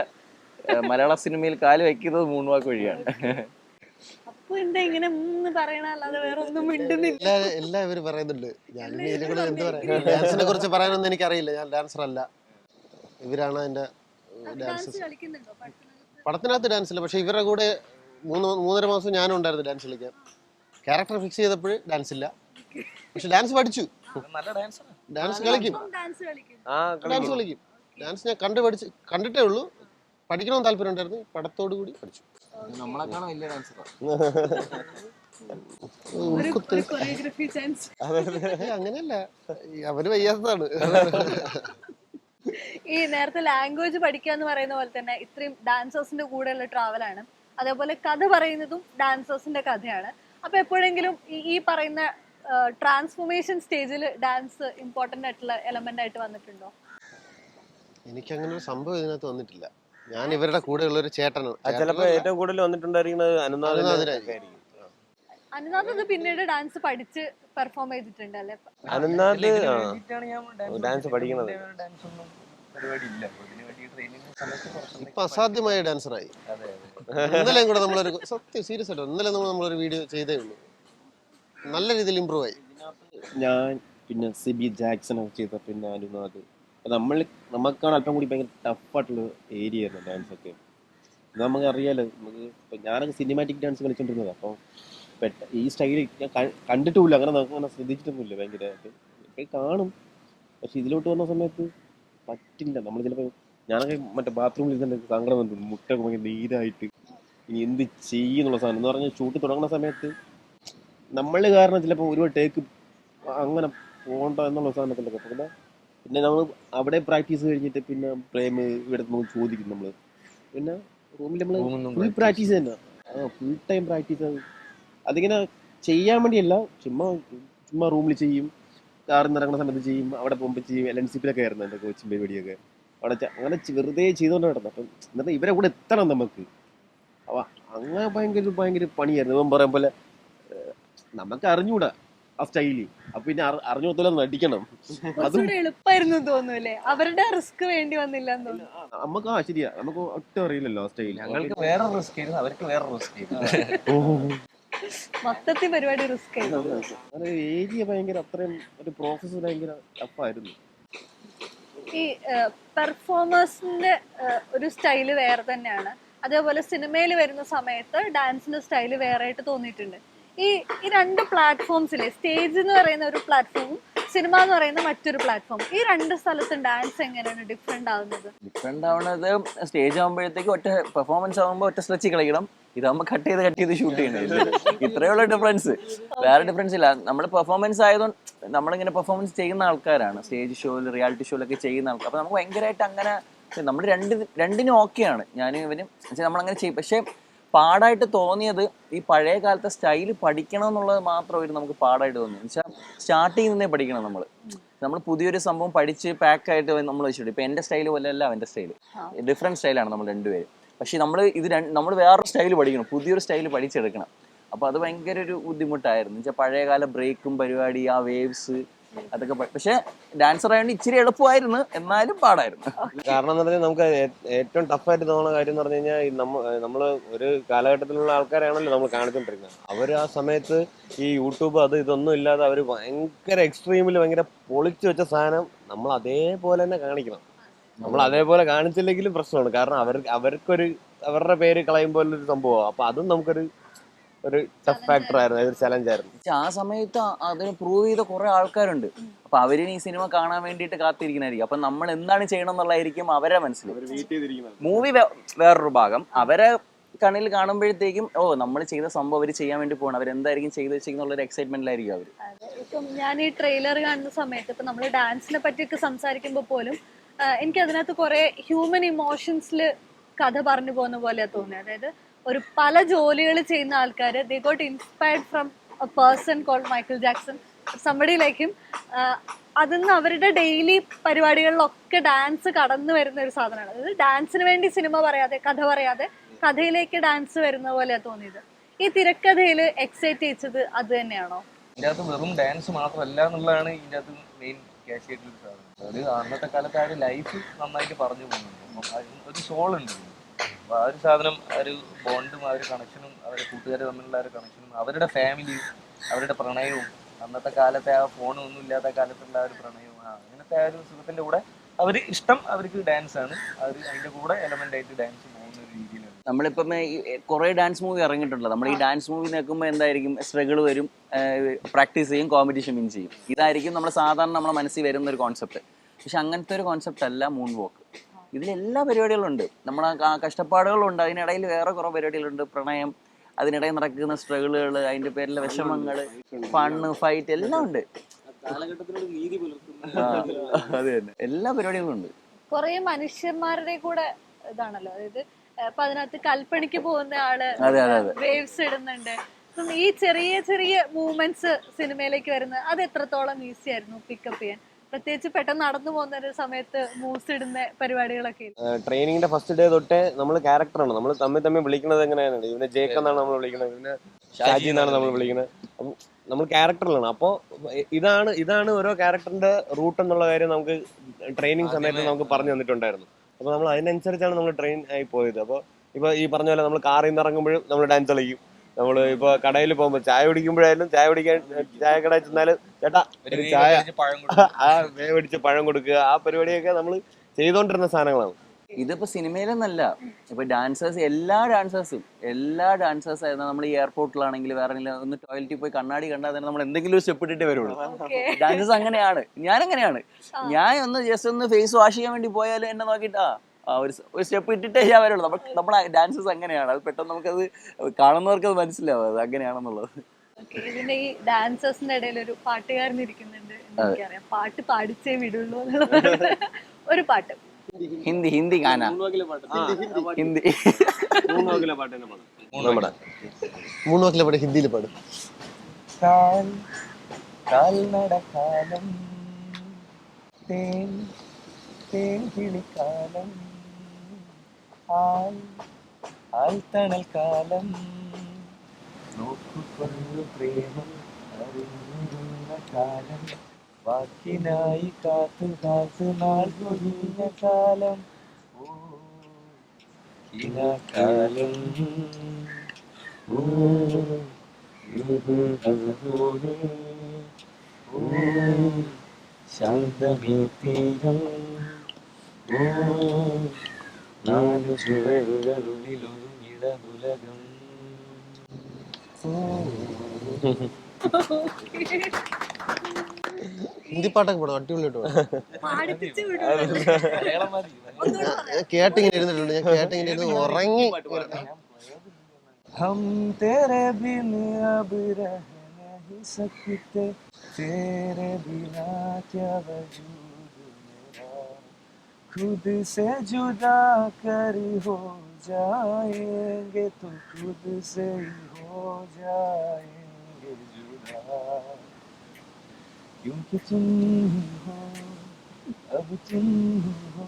എന്റെ മലയാള സിനിമയിൽ കാൽ വെക്കുന്നത് മൂൺ വാക്ക് വഴിയാണ്. അപ്പൊ എന്താ ഇങ്ങനെ മൂന്ന് പറയണ അല്ലാതെ ഒന്നും മിണ്ടുന്നില്ല. എല്ലാവരും പറയുന്നുണ്ട്. ഞാൻ എന്ത് പറയാം? ഡാൻസിനെ കുറിച്ച് പറയാനൊന്നും എനിക്കറിയില്ല. ഞാൻ ഡാൻസർ അല്ല. ഇവരാണ് എന്റെ ഡാൻസ് പടത്തിനകത്ത്? ഡാൻസ് ഇല്ല. പക്ഷെ ഇവരുടെ കൂടെ മൂന്ന് മൂന്നര മാസം ഞാനും ഉണ്ടായിരുന്നു ഡാൻസ് കളിക്കാൻ. ക്യാരക്ടർ ഫിക്സ് ചെയ്തപ്പോൾ ഡാൻസ് ഇല്ല. പക്ഷെ ഡാൻസ് പഠിച്ചു. നല്ല ഡാൻസറാണ് ഡാൻസ് കളിക്കും. ഡാൻസ് കളിക്കും. ആ ഡാൻസ് കളിക്കും. ഡാൻസ് ഞാൻ കണ്ടു പഠിച്ച് കണ്ടിട്ടേ ഉള്ളൂ. പഠിക്കണമെന്ന് താല്പര്യം ഉണ്ടായിരുന്നു. പടത്തോടു കൂടി പഠിച്ചു. നമ്മളെക്കാളും വലിയ ഡാൻസറാണ് അങ്ങനെയല്ല. അവർ വയ്യാത്തതാണ്. ഈ നേരത്തെ ലാംഗ്വേജ് പഠിക്കുക എന്ന് പറയുന്ന പോലെ തന്നെ ഇത്രയും ഡാൻസേഴ്സിന്റെ കൂടെയുള്ള ട്രാവലാണ് അതേപോലെ കഥ പറയുന്നതും ഡാൻസേഴ്സിന്റെ കഥയാണ്. അപ്പൊ എപ്പോഴെങ്കിലും ഈ പറയുന്ന ട്രാൻസ്ഫോർമേഷൻ സ്റ്റേജിൽ ഡാൻസ് ഇമ്പോർട്ടന്റ് ആയിട്ടുള്ള എലമെന്റ് ആയിട്ട് വന്നിട്ടുണ്ടോ? എനിക്ക് അങ്ങനെ ഒരു സംഭവം ഇതിനകത്ത് വന്നിട്ടില്ല. ഞാൻ ഇവരുടെ കൂടെ ഉള്ള ഒരു ചേട്ടനാണ്. ആ, ചിലപ്പോ ഏറ്റവും കൂടുതൽ വന്നിട്ടുണ്ടായിരിക്കുന്നത്. ആയിരിക്കും. അനുനാഥ് അത് പിന്നീട് ഡാൻസ് പഠിച്ച് പെർഫോം ചെയ്തിട്ടുണ്ട് അല്ലേ? അനുനാഥ് ഡാൻസ് പഠിക്കുന്നത്. ഇപ്പൊ അസാധ്യമായ ഡാൻസറായി ഇന്നലെയും കൂടെ നമ്മളൊരു സത്യം സീരിയസ് ആയിട്ട് ഇന്നലെ നമ്മൾ നമ്മളൊരു വീഡിയോ ചെയ്തേ ഉള്ളൂ. നല്ല രീതിയിൽ ഇമ്പ്രൂവ് ആയി. ഞാൻ പിന്നെ സിബി ജാക്സൺ ഒക്കെ ചെയ്ത പിന്നെ അനുനാഥ് നമ്മൾ നമുക്കാണ് അല്പം കൂടി ഭയങ്കര ടഫായിട്ടുള്ള ഏരിയ ആയിരുന്നു ഡാൻസ് ഒക്കെ. നമുക്ക് അറിയാലോ നമുക്ക് ഇപ്പൊ ഞാനൊക്കെ സിനിമാറ്റിക് ഡാൻസ് കളിച്ചോണ്ടിരുന്നത്. അപ്പോൾ പെട്ട ഈ സ്റ്റൈൽ ഞാൻ കണ്ടിട്ടുമില്ല. അങ്ങനെ നമുക്ക് അങ്ങനെ ശ്രദ്ധിച്ചിട്ടൊന്നുമില്ല ഭയങ്കരമായിട്ട് ഇപ്പൊ കാണും. പക്ഷെ ഇതിലോട്ട് വന്ന സമയത്ത് പറ്റില്ല. നമ്മൾ ചിലപ്പോൾ ഞാനൊക്കെ മറ്റേ ബാത്റൂമിൽ ഇരുന്നിട്ട് സങ്കടം വന്നു. മുട്ടൊക്കെ ഭയങ്കര നീരായിട്ട്. ഇനി എന്ത് ചെയ്യുന്നുള്ള സാധനം. എന്ന് പറഞ്ഞാൽ ഷൂട്ട് തുടങ്ങുന്ന സമയത്ത് നമ്മൾ കാരണം ചിലപ്പോൾ ഒരുപാട് ടേക്ക് അങ്ങനെ പോകണ്ട എന്നുള്ള സാധനത്തിലൊക്കെ പിന്നെ പിന്നെ നമ്മൾ അവിടെ പ്രാക്ടീസ് കഴിഞ്ഞിട്ട് പിന്നെ പ്രേം ഇവിടെ നമുക്ക് ചോദിക്കും നമ്മൾ പിന്നെ റൂമിൽ നമ്മൾ ഫുൾ പ്രാക്ടീസ് തന്നെ. ആ ഫുൾ ടൈം പ്രാക്ടീസ് അതിങ്ങനെ ചെയ്യാൻ വേണ്ടിയല്ല ചുമ്മാ ചുമ്മാ റൂമിൽ ചെയ്യും. കാറിൽ നിന്ന് ഇറങ്ങുന്ന സമയത്ത് ചെയ്യും അവിടെ പോകുമ്പോൾ ചെയ്യും എൽ എൻ സി പിയിലൊക്കെ ആയിരുന്നു എന്റെ കോച്ചിങ് പരിപാടിയൊക്കെ. അവിടെ അങ്ങനെ വെറുതെ ചെയ്തുകൊണ്ട് നടന്നു. അപ്പം എന്നിട്ട് ഇവരെ കൂടെ എത്തണം നമുക്ക് അപ്പം അങ്ങനെ ഭയങ്കര ഭയങ്കര പണിയായിരുന്നു. ഇവൻ പറയാൻ പോലെ നമുക്ക് അറിഞ്ഞൂടാ ആ സ്റ്റൈൽ. അപ്പൊ പിന്നെ അറിഞ്ഞു നടിക്കണം. അതും എളുപ്പമായിരുന്നു എന്ന് തോന്നുന്നു അവരുടെ റിസ്ക് വേണ്ടി വന്നില്ല എന്ന് നമുക്ക് ആ ശരിയാ. നമുക്ക് ഒട്ടും അറിയില്ലല്ലോ ആ സ്റ്റൈൽ ഞങ്ങൾക്ക് വേറെ റിസ്ക് ആയിരുന്നു. അവർക്ക് വേറെ റിസ്ക് ആയിരുന്നു. മൊത്തത്തിൽ പരിപാടി റിസ്ക് ആയിരുന്നു. ഏരിയ ഭയങ്കര അത്രയും ഒരു പ്രോസസ് ഭയങ്കര ടഫായിരുന്നു ഈ പെർഫോമേഴ്സിന്റെ ഒരു സ്റ്റൈൽ വേറെ തന്നെയാണ്. അതേപോലെ സിനിമയിൽ വരുന്ന സമയത്ത് ഡാൻസിന്റെ സ്റ്റൈൽ വേറെ ആയിട്ട് തോന്നിയിട്ടുണ്ട്. ഈ ഈ രണ്ട് പ്ലാറ്റ്ഫോംസിലെ സ്റ്റേജ് എന്ന് പറയുന്ന ഒരു പ്ലാറ്റ്ഫോമും സിനിമ എന്ന് പറയുന്ന മറ്റൊരു പ്ലാറ്റ്ഫോം ഈ രണ്ട് സ്ഥലത്തും ഡാൻസ് എങ്ങനെയാണ് ഡിഫറെന്റ് ആവുന്നത്? ഡിഫറെന്റ് ആവുന്നത് സ്റ്റേജ് ആകുമ്പോഴത്തേക്ക് ഒറ്റ പെർഫോമൻസ് ആകുമ്പോൾ ഒറ്റ സ്ട്രെച്ച് കളിക്കണം. ഇതാകുമ്പോൾ കട്ട് ചെയ്ത് കട്ട് ചെയ്ത് ഷൂട്ട് ചെയ്യണം ഇത്രയേ ഉള്ള ഡിഫറൻസ് വേറെ ഡിഫറൻസ് ഇല്ല. നമ്മൾ പെർഫോമൻസ് ആയതുകൊണ്ട് നമ്മളിങ്ങനെ പെർഫോമൻസ് ചെയ്യുന്ന ആൾക്കാരാണ്. സ്റ്റേജ് ഷോയിൽ റിയാലിറ്റി ഷോയിലൊക്കെ ചെയ്യുന്ന ആൾക്കാർ അപ്പോൾ നമുക്ക് ഭയങ്കരമായിട്ട് അങ്ങനെ നമ്മൾ രണ്ട് രണ്ടിനും ഓക്കെയാണ് ഞാനും ഇവനും നമ്മളങ്ങനെ ചെയ്യും. പക്ഷേ പാടായിട്ട് തോന്നിയത് ഈ പഴയ കാലത്തെ സ്റ്റൈൽ പഠിക്കണം എന്നുള്ളത് മാത്രമായിരുന്നു നമുക്ക് പാടായിട്ട് തോന്നി. വെച്ചാൽ സ്റ്റാർട്ടിങ് നിന്നേ പഠിക്കണം നമ്മൾ നമ്മൾ പുതിയൊരു സംഭവം പഠിച്ച് പാക്ക് ആയിട്ട് നമ്മൾ വെച്ചിട്ടുണ്ട്. ഇപ്പൊ എന്റെ സ്റ്റൈൽ പോലെ അല്ല അവന്റെ സ്റ്റൈൽ ഡിഫറെന്റ് സ്റ്റൈലാണ് നമ്മൾ രണ്ടുപേരും പക്ഷെ നമ്മൾ ഇത് നമ്മൾ വേറൊരു സ്റ്റൈൽ പഠിക്കണം. പുതിയൊരു സ്റ്റൈൽ പഠിച്ചെടുക്കണം. അപ്പൊ അത് ഭയങ്കര ഒരു ബുദ്ധിമുട്ടായിരുന്നു. വെച്ചാൽ പഴയകാല ബ്രേക്കും പരിപാടി ആ വേവ്സ് അതൊക്കെ പക്ഷെ ഡാൻസർ ആയതുകൊണ്ട് ഇച്ചിരി എളുപ്പമായിരുന്നു എന്നാലും പാടായിരുന്നു. കാരണം എന്ന് പറഞ്ഞാൽ നമുക്ക് ഏറ്റവും ടഫായിട്ട് തോന്നുന്ന കാര്യം എന്ന് പറഞ്ഞു കഴിഞ്ഞാൽ നമ്മ നമ്മൾ ഒരു കാലഘട്ടത്തിലുള്ള ആൾക്കാരാണല്ലോ നമ്മൾ കാണിച്ചുകൊണ്ടിരിക്കുന്നത് അവർ ആ സമയത്ത് ഈ യൂട്യൂബ് അത് ഇതൊന്നും ഇല്ലാതെ അവർ ഭയങ്കര എക്സ്ട്രീമിൽ ഭയങ്കര പൊളിച്ചു വെച്ച സാധനം നമ്മൾ അതേപോലെ തന്നെ കാണിക്കണം. നമ്മൾ അതേപോലെ കാണിച്ചില്ലെങ്കിലും പ്രശ്നമാണ്. കാരണം അവർ അവർക്കൊരു അവരുടെ പേര് കളയുമ്പോൾ ഒരു സംഭവമാണ്. അപ്പൊ അതും നമുക്കൊരു ഒരു ടഫ് ഫാക്ടർ ആയിരുന്നു. ഒരു ചലഞ്ച് ആയിരുന്നു. ആ സമയത്ത് അതിന് പ്രൂവ് ചെയ്ത കുറെ ആൾക്കാരുണ്ട്. അപ്പൊ അവരിന് ഈ സിനിമ കാണാൻ വേണ്ടിയിട്ട് കാത്തിരിക്കണായിരിക്കും. അപ്പൊ നമ്മൾ എന്താണ് ചെയ്യണം എന്നുള്ളതായിരിക്കും അവരെ മനസ്സിൽ മൂവി വേറൊരു ഭാഗം. അവരെ കണ്ണിൽ കാണുമ്പോഴത്തേക്കും ഓ നമ്മൾ ചെയ്ത സംഭവം അവർ ചെയ്യാൻ വേണ്ടി പോകണം അവരെന്തായിരിക്കും ചെയ്ത് വെച്ചെന്നുള്ള ഒരു എക്സൈറ്റ്മെന്റിലായിരിക്കും അവർ. ഇപ്പം ഞാൻ ഈ ട്രെയിലർ കാണുന്ന സമയത്ത് ഇപ്പം നമ്മൾ ഡാൻസിനെ പറ്റിയൊക്കെ സംസാരിക്കുമ്പോൾ പോലും എനിക്ക് അതിനകത്ത് കുറെ ഹ്യൂമൻ ഇമോഷൻസിൽ കഥ പറഞ്ഞു പോകുന്ന പോലെയാണ് തോന്നിയത് അതായത് ഒരു പല ജോലികൾ ചെയ്യുന്ന ആൾക്കാർ they got inspired from a person called Michael Jackson സംബടിയിലേക്കും അതിന്ന് അവരുടെ ഡെയിലി പരിപാടികളിലൊക്കെ ഡാൻസ് കടന്നു വരുന്ന ഒരു സാധനമാണ്. അതായത് ഡാൻസിന് വേണ്ടി സിനിമ പറയാതെ കഥ പറയാതെ കഥയിലേക്ക് ഡാൻസ് വരുന്ന പോലെയാ തോന്നിയത്. ഈ തിരക്കഥയിൽ എക്സൈറ്റ് ചെയ്യിച്ചത് അത് തന്നെയാണോ? ഇതിന്റെ അകത്ത് വെറും ഡാൻസ് മാത്രമല്ല എന്നുള്ളതാണ് ഇതിന്റെ അകത്ത് മെയിൻ ക്യാഷ് ആയിട്ടുള്ള സാധനം അന്നത്തെ കാലത്ത് ആ ഒരു ലൈഫ് നന്നായിട്ട് പറഞ്ഞു പോകുന്നുണ്ട്. ഒരു സോൾ ഉണ്ട് ആ ഒരു സാധനം ആ ഒരു ബോണ്ടും ആ ഒരു കണക്ഷനും അവരുടെ കൂട്ടുകാർ തമ്മിലുള്ള ആ ഒരു കണക്ഷനും അവരുടെ ഫാമിലിയും അവരുടെ പ്രണയവും അന്നത്തെ കാലത്തെ ആ ഫോണും ഒന്നും ഇല്ലാത്ത കാലത്തുള്ള ആ ഒരു പ്രണയവും ആ അങ്ങനത്തെ ആ ഒരു സുഖത്തിന്റെ കൂടെ അവർ ഇഷ്ടം അവർക്ക് ഡാൻസ് ആണ്. അവർ അതിന്റെ കൂടെ എലമെന്റ് ആയിട്ട് ഡാൻസ് പോകുന്ന ഒരു രീതിയിലാണ്. നമ്മളിപ്പം കുറെ ഡാൻസ് മൂവി ഇറങ്ങിയിട്ടുണ്ടല്ലോ. നമ്മൾ ഈ ഡാൻസ് മൂവി നോക്കുമ്പോൾ എന്തായിരിക്കും? സ്ട്രഗിൾ വരും പ്രാക്ടീസ് ചെയ്യും കോമ്പറ്റീഷൻ വിൻ ചെയ്യും. ഇതായിരിക്കും നമ്മൾ സാധാരണ നമ്മുടെ മനസ്സിൽ വരുന്ന ഒരു കോൺസെപ്റ്റ് പക്ഷെ അങ്ങനത്തെ ഒരു കോൺസെപ്റ്റ് അല്ല മൂൺ വോക്ക് ഇതിൽ എല്ലാ പരിപാടികളും ഉണ്ട് നമ്മൾ ആ കഷ്ടപ്പാടുകളുണ്ട്. അതിനിടയിൽ വേറെ കുറേ പരിപാടികളുണ്ട്. പ്രണയം അതിനിടയിൽ നടക്കുന്ന സ്ട്രഗിളുകൾ അതിന്റെ പേരിലെ വിഷമങ്ങൾ ഫണ്ണ് ഫൈറ്റ് എല്ലാം ഉണ്ട്. അതെ തന്നെ. എല്ലാ പരിപാടികളും ഉണ്ട്. കുറെ മനുഷ്യന്മാരുടെ കൂടെ ഇതാണല്ലോ. അതായത് അപ്പൊ അതിനകത്ത് കൽപ്പണിക്ക് പോകുന്ന ആൾ. വേവ്സ് ഇടുന്നുണ്ട്. അപ്പം ഈ ചെറിയ ചെറിയ മൂവ്മെന്റ്സ് സിനിമയിലേക്ക് വരുന്നത് അത് എത്രത്തോളം ഈസി ആയിരുന്നു പിക്കപ്പ് ചെയ്യാൻ? പ്രത്യേകിച്ച് പെട്ടെന്ന് നടന്നു പോകുന്ന ഒരു സമയത്ത് മൂവ്സ് ഇടുന്ന പരിപാടികളൊക്കെ? ട്രെയിനിങ്ങിന്റെ ഫസ്റ്റ് ഡേ തൊട്ടേ നമ്മൾ ക്യാരക്ടറാണ് നമ്മൾ തമ്മിൽ തമ്മിൽ വിളിക്കുന്നത് എങ്ങനെയാണ് ഇവനെ ജേക്ക് എന്നാണ് നമ്മൾ വിളിക്കുന്നത്. ഇവനെ ഷാജി എന്നാണ് നമ്മൾ വിളിക്കുന്നത്. അപ്പം നമ്മൾ ക്യാരക്ടറിലാണ് അപ്പോൾ ഇതാണ് ഇതാണ് ഓരോ ക്യാരക്ടറിന്റെ റൂട്ട് എന്നുള്ള കാര്യം നമുക്ക് ട്രെയിനിങ് സമയത്ത് നമുക്ക് പറഞ്ഞു തന്നിട്ടുണ്ടായിരുന്നു. അപ്പോൾ നമ്മൾ അതിനനുസരിച്ചാണ് നമ്മൾ ട്രെയിൻ ആയി പോയത്. അപ്പോൾ ഇപ്പോൾ ഈ പറഞ്ഞ പോലെ നമ്മൾ കാറിൽ നിന്ന് ഇറങ്ങുമ്പോഴും നമ്മൾ ഡാൻസ് കളിക്കും. നമ്മൾ ഇപ്പൊ കടയിൽ പോകുമ്പോൾ ചായ കുടിക്കുമ്പോഴായാലും ചായ കുടിക്കാൻ ചായ കട ചെന്നാൽ ചേട്ടാ ഒരു ചായ ആ വേവടിച്ച് പഴം കൊടുക്കുക. ആ പരിപാടിയൊക്കെ നമ്മൾ ചെയ്തുകൊണ്ടിരുന്ന സാധനങ്ങളാണ്. ഇതിപ്പോ സിനിമയിലൊന്നല്ല. ഇപ്പൊ ഡാൻസേഴ്സ് എല്ലാ ഡാൻസേഴ്സും എല്ലാ ഡാൻസേഴ്സ് ആയിരുന്നു. നമ്മൾ ഈ എയർപോർട്ടിലാണെങ്കിൽ വേറെ ഒന്ന് ടോയ്ലറ്റിൽ പോയി കണ്ണാടി കണ്ടാൽ തന്നെ നമ്മൾ എന്തെങ്കിലും ഒരു സ്റ്റെപ്പ് ഇട്ടിട്ടേ വരുള്ളൂ. ഡാൻസേഴ്സ് അങ്ങനെയാണ്. ഞാൻ അങ്ങനെയാണ് ഞാൻ ഒന്ന് ജസ്റ്റ് ഒന്ന് ഫേസ് വാഷ് ചെയ്യാൻ വേണ്ടി പോയാലും എന്നെ നോക്കിയിട്ടാ ആ ഒരു ഒരു സ്റ്റെപ്പ് ഇട്ടിട്ടേ ഞാൻ വരുള്ളൂ. നമ്മൾ നമ്മുടെ ഡാൻസസ് അങ്ങനെയാണ്. അത് പെട്ടെന്ന് നമുക്കത് കാണുന്നവർക്ക് അത് മനസ്സിലാവും. അത് അങ്ങനെയാണെന്നുള്ളത്. ഇതിന്റെ ഈ ഡാൻസേഴ്സിന്റെ ഇടയിൽ ഒരു പാട്ടുകാരൻ ഇരിക്കുന്നുണ്ട് എന്ന് എനിക്കറിയാം. പാട്ട് പാടിച്ചേ വിടുള്ളൂ ഒരു പാട്ട്. ഹിന്ദി ഹിന്ദി ഗാന. ഹിന്ദി മൂന്ന് വാക്കിലെ പാട്ട് ഹിന്ദിയിൽ പാടും. കാൽ കാൽനടക്കാലം തേൻ തേൻ കിളിക്കാലം. കാലം. നോക്കുകൊള്ളു പ്രേമം അറിഞ്ഞിരുന്ന കാലം. വാക്കിനായി കാത്തു കാത്തു നാൾ പൊഴിഞ്ഞ കാലം. ഓ ശാന്തമേ തീരം. ഓ ഹിന്ദി പാട്ടൊക്കെ പാടും. അടിപൊളിയായിട്ട് കേട്ടിങ്ങനെ ഇരുന്നിട്ടുണ്ട് ഞാൻ കേട്ടിങ്ങനെ ഇരുന്ന് ഉറങ്ങി ഹം तेरे ബിൻ अब रह नहीं सकते तेरे बिना क्या വജൂദ് खुद से जुदा कर हो जाएँगे तो खुद से ही जाएँगे जुदा। क्योंकि तुम हो, अब तुम हो,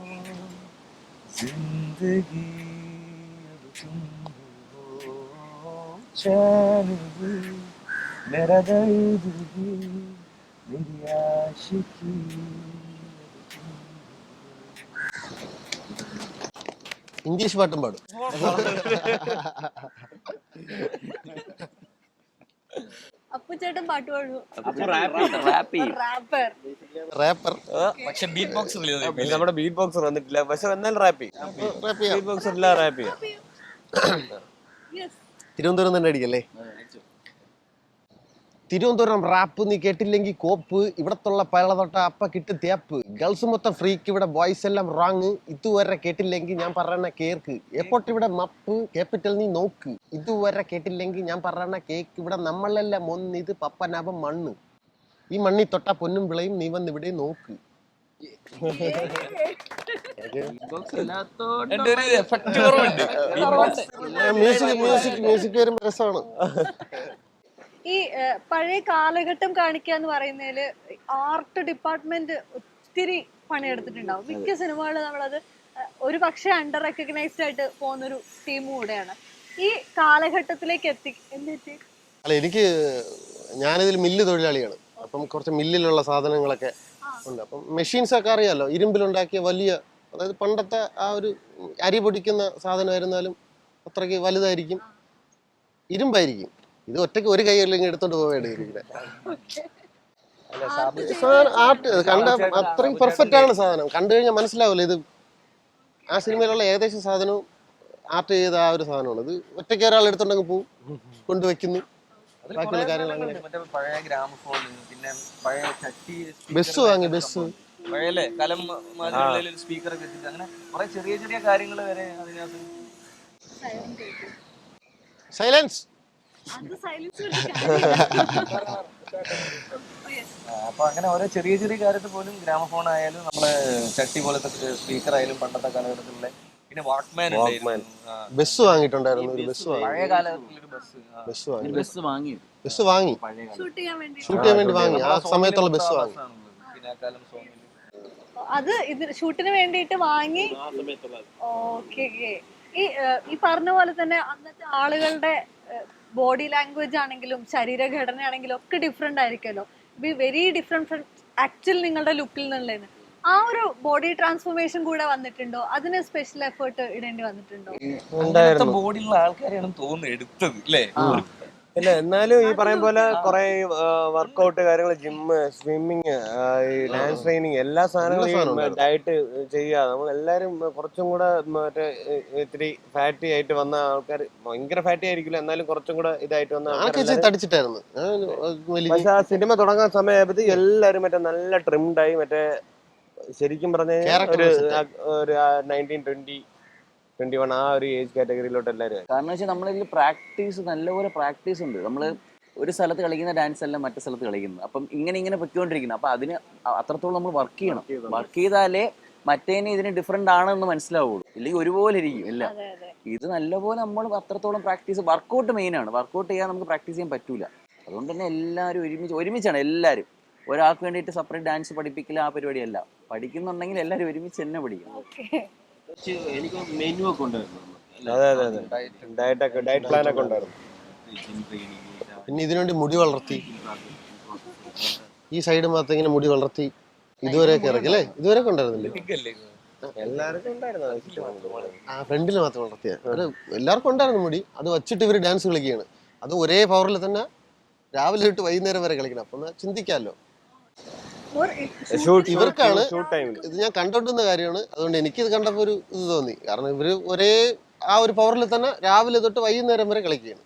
ज़िंदगी अब तुम हो। चैन भी मेरा दर्द भी, मेरी आशिकी ഇംഗ്ലീഷ് പാട്ടും പാടും. അപ്പുചേട്ടൻ പാട്ട് റാപ്പർ റാപ്പർ പക്ഷെ ബീറ്റ് ബോക്സ് നമ്മുടെ ബീറ്റ് ബോക്സർ വന്നിട്ടില്ല. പക്ഷെ എന്നാലും റാപ്പ് ചെയ്യും. റാപ്പ് ചെയ്യാം. ബീറ്റ് ബോക്സർ എല്ലാം റാപ്പ് ചെയ്യാം. യെസ് തിരുവനന്തപുരം തന്നെ അടിക്കല്ലേ? തിരുവനന്തപുരം റാപ്പ് നീ കേട്ടില്ലെങ്കിൽ കോപ്പ് ഇവിടത്തുള്ള പല തൊട്ട അപ്പ കിട്ട് തേപ്പ്. ഗേൾസ് മൊത്തം ഫ്രീക്ക് ഇവിടെ ബോയ്സ് എല്ലാം റാങ് ഇതുവരെ കേട്ടില്ലെങ്കിൽ ഞാൻ പറയണ കേർക്ക് എയർപോർട്ട് ഇവിടെ മപ്പ് ക്യാപിറ്റൽ നീ നോക്ക്. ഇതുവരെ കേട്ടില്ലെങ്കിൽ ഞാൻ പറയണ കേക്ക്. ഇവിടെ നമ്മളെല്ലാം ഒന്ന് ഇത് പപ്പനാഭം മണ്ണ്. ഈ മണ്ണി തൊട്ട പൊന്നും വിളയും നീ വന്ന് ഇവിടെ നോക്ക്. മ്യൂസിക് മ്യൂസിക് മ്യൂസിക് വരുമ്പോ രസമാണ്. ഈ പഴയ കാലഘട്ടം കാണിക്കുക എന്ന് പറയുന്നതിൽ ആർട്ട് ഡിപ്പാർട്ട്മെന്റ് ഒത്തിരി പണിയെടുത്തിട്ടുണ്ടാവും. മിക്ക സിനിമകളും നമ്മളത് ഒരു പക്ഷേ അണ്ടർ റെക്കഗ്നൈസ്ഡ് ആയിട്ട് പോകുന്നൊരു ടീം കൂടെയാണ്. ഈ കാലഘട്ടത്തിലേക്ക് എത്തി അല്ല എനിക്ക് ഞാനിതിൽ മില്ല് തൊഴിലാളിയാണ്. അപ്പം കുറച്ച് മില്ലിലുള്ള സാധനങ്ങളൊക്കെ ഉണ്ട്. അപ്പം മെഷീൻസ് ഒക്കെ അറിയാമല്ലോ ഇരുമ്പിലുണ്ടാക്കിയ വലിയ അതായത് പണ്ടത്തെ ആ ഒരു അരി പൊടിക്കുന്ന സാധനമായിരുന്നാലും അത്രയ്ക്ക് വലുതായിരിക്കും. ഇരുമ്പായിരിക്കും. ഇത് ഒറ്റയ്ക്ക് ഒരു കൈയില്ലെങ്കിൽ എടുത്തോണ്ട് പോവേണ്ടി സാധനം ആർട്ട് കണ്ട അത്രയും പെർഫെക്റ്റ് ആണ് സാധനം. കണ്ടു കഴിഞ്ഞാൽ മനസ്സിലാവില്ല ഇത് ആ സിനിമയിലുള്ള ഏകദേശം സാധനവും ആർട്ട് ചെയ്ത ആ ഒരു സാധനമാണ്. ഇത് ഒറ്റയ്ക്ക് ഒരാൾ എടുത്തുണ്ടെങ്കിൽ പോവും. കൊണ്ടുവയ്ക്കുന്നു അതിൽ ബാക്കിയുള്ള കാര്യങ്ങൾ അങ്ങനെ. പഴയ ഗ്രാമഫോൺ പിന്നെ പഴയ ചട്ടി ബസ് വാങ്ങി ബസ്. പഴയല്ലേ കലം സ്പീക്കർ ഒക്കെ വെച്ചിട്ട് അങ്ങനെ കുറെ ചെറിയ ചെറിയ കാര്യങ്ങൾ വരെ അതിനകത്ത് സൈലൻസ് അപ്പൊ അങ്ങനെ ഓരോ ചെറിയ ചെറിയ കാര്യത്തിൽ പോലും ഗ്രാമഫോൺ ആയാലും നമ്മളെ ചട്ടി പോലത്തെ സ്പീക്കർ ആയാലും പണ്ടത്തെ കാലഘട്ടത്തിലുള്ള പിന്നെ വാക്മാൻ Walkman. ബസ് വാങ്ങിയിട്ടുണ്ടായിരുന്നു ഒരു ബസ് പഴയ കാലഘട്ടത്തിലൊരു ബസ് ബസ് വാങ്ങി. ബസ് വാങ്ങി. ബസ് വാങ്ങി. ഷൂട്ട് ചെയ്യാൻ വേണ്ടി ഷൂട്ട് ചെയ്യാൻ വേണ്ടി വാങ്ങി. ആ സമയത്തുള്ള ബസ് വാങ്ങി. പിന്നെ കാലം അത് ഇത് ഷൂട്ടിന് വേണ്ടിയിട്ട് വാങ്ങി. ഓക്കെ ഈ പറഞ്ഞ പോലെ തന്നെ അന്നത്തെ ആളുകളുടെ ബോഡി ലാംഗ്വേജ് ആണെങ്കിലും ശരീരഘടന ആണെങ്കിലും ഒക്കെ ഡിഫറെന്റ് ആയിരിക്കുമല്ലോ. ബി വെരി ഡിഫറെന്റ് ആക്ച്വൽ നിങ്ങളുടെ ലുക്കിൽ നിന്നുള്ളതിന്. ആ ഒരു ബോഡി ട്രാൻസ്ഫോർമേഷൻ കൂടെ വന്നിട്ടുണ്ടോ? അതിന് സ്പെഷ്യൽ എഫേർട്ട് ഇടേണ്ടി വന്നിട്ടുണ്ടോ? ബോഡിയുള്ള ആൾക്കാരെയാണ് തോന്നുന്നു എടുത്തത് അല്ലേ ഇല്ല എന്നാലും ഈ പറയും പോലെ കുറെ വർക്കൗട്ട് കാര്യങ്ങൾ ജിമ്മ് സ്വിമ്മിങ് ഈ ഡാൻസ് ട്രെയിനിങ് എല്ലാ സാധനങ്ങളും ഡയറ്റ് ചെയ്യുക. നമ്മൾ എല്ലാരും കുറച്ചും കൂടെ മറ്റേ ഇത്തിരി ഫാറ്റി ആയിട്ട് വന്ന ആൾക്കാർ ഭയങ്കര ഫാറ്റി ആയിരിക്കില്ല. എന്നാലും കുറച്ചും കൂടെ ഇതായിട്ട് വന്ന തടിച്ചിട്ടായിരുന്നു. പക്ഷെ ആ സിനിമ തുടങ്ങാൻ സമയത്ത് എല്ലാരും മറ്റേ നല്ല ട്രിംഡായി മറ്റേ ശരിക്കും പറഞ്ഞ ഒരു നയന്റീൻ ട്വന്റി ട്വന്റി വൺ ആ ഒരു ഏജ് കാറ്റഗറിയിലോട്ട് എല്ലാവരും. കാരണം വെച്ചാൽ നമ്മളിൽ പ്രാക്ടീസ് നല്ലപോലെ പ്രാക്ടീസ് ഉണ്ട്. നമ്മൾ ഒരു സ്ഥലത്ത് കളിക്കുന്ന ഡാൻസ് അല്ല മറ്റു സ്ഥലത്ത് കളിക്കുന്നത്. അപ്പം ഇങ്ങനെ ഇങ്ങനെ പൊയ്ക്കൊണ്ടിരിക്കുന്നത് അപ്പം അതിന് അത്രത്തോളം നമ്മൾ വർക്ക് ചെയ്യണം. വർക്ക് ചെയ്താലേ മറ്റേനെ ഇതിന് ഡിഫറെന്റ് ആണെന്ന് മനസ്സിലാവുള്ളൂ. ഇല്ലെങ്കിൽ ഒരുപോലെ ഇരിക്കും ഇല്ല. അതെ അതെ. ഇത് നല്ലപോലെ നമ്മൾ അത്രത്തോളം പ്രാക്ടീസ് വർക്കൗട്ട് മെയിൻ ആണ്. വർക്കൗട്ട് ചെയ്യാൻ നമുക്ക് പ്രാക്ടീസ് ചെയ്യാൻ പറ്റൂല. അതുകൊണ്ട് തന്നെ എല്ലാവരും ഒരുമിച്ച് ഒരുമിച്ചാണ് എല്ലാവരും ഒരാൾക്ക് വേണ്ടിയിട്ട് സെപ്പറേറ്റ് ഡാൻസ് പഠിപ്പിക്കില്ല ആ പരിപാടിയല്ല. പഠിക്കുന്നുണ്ടെങ്കിൽ എല്ലാവരും ഒരുമിച്ച് തന്നെ പഠിക്കും. ഓക്കെ എനിക്ക് മെനു ഒക്കെ ഉണ്ടായിരുന്നു. അതെ അതെ അതെ. ഡയറ്റ് ഒക്കെ ഡയറ്റ് പ്ലാൻ ഒക്കെ ഉണ്ടായിരുന്നു. പിന്നെ ഇതിനുവേണ്ടി മുടി വളർത്തി. ഈ സൈഡ് മാത്രം ഇങ്ങനെ മുടി വളർത്തി ഇതുവരെയൊക്കെ ഇറക്കി അല്ലേ? ഇതുവരെയൊക്കെ ഉണ്ടായിരുന്നില്ലേ? എല്ലാവർക്കും ഉണ്ടായിരുന്നു. ആ ഫ്രണ്ടിൽ മാത്രം വളർത്തിയ. എല്ലാവർക്കും ഉണ്ടായിരുന്നു മുടി. അത് വച്ചിട്ട് ഇവർ ഡാൻസ് കളിക്കുകയാണ്. അത് ഒരേ പവറിൽ തന്നെ രാവിലെ തൊട്ട് വൈകുന്നേരം വരെ കളിക്കണം. അപ്പൊ ചിന്തിക്കാമല്ലോ. ഇവർക്കാണ്. ഇത് ഞാൻ കണ്ടോണ്ടുന്ന കാര്യമാണ്. അതുകൊണ്ട് എനിക്ക് ഇത് കണ്ടപ്പോൾ ഒരു ഇത് തോന്നി. കാരണം ഇവർ ഒരേ ആ ഒരു പവറിൽ തന്നെ രാവിലെ തൊട്ട് വൈകുന്നേരം വരെ കളിക്കുകയാണ്.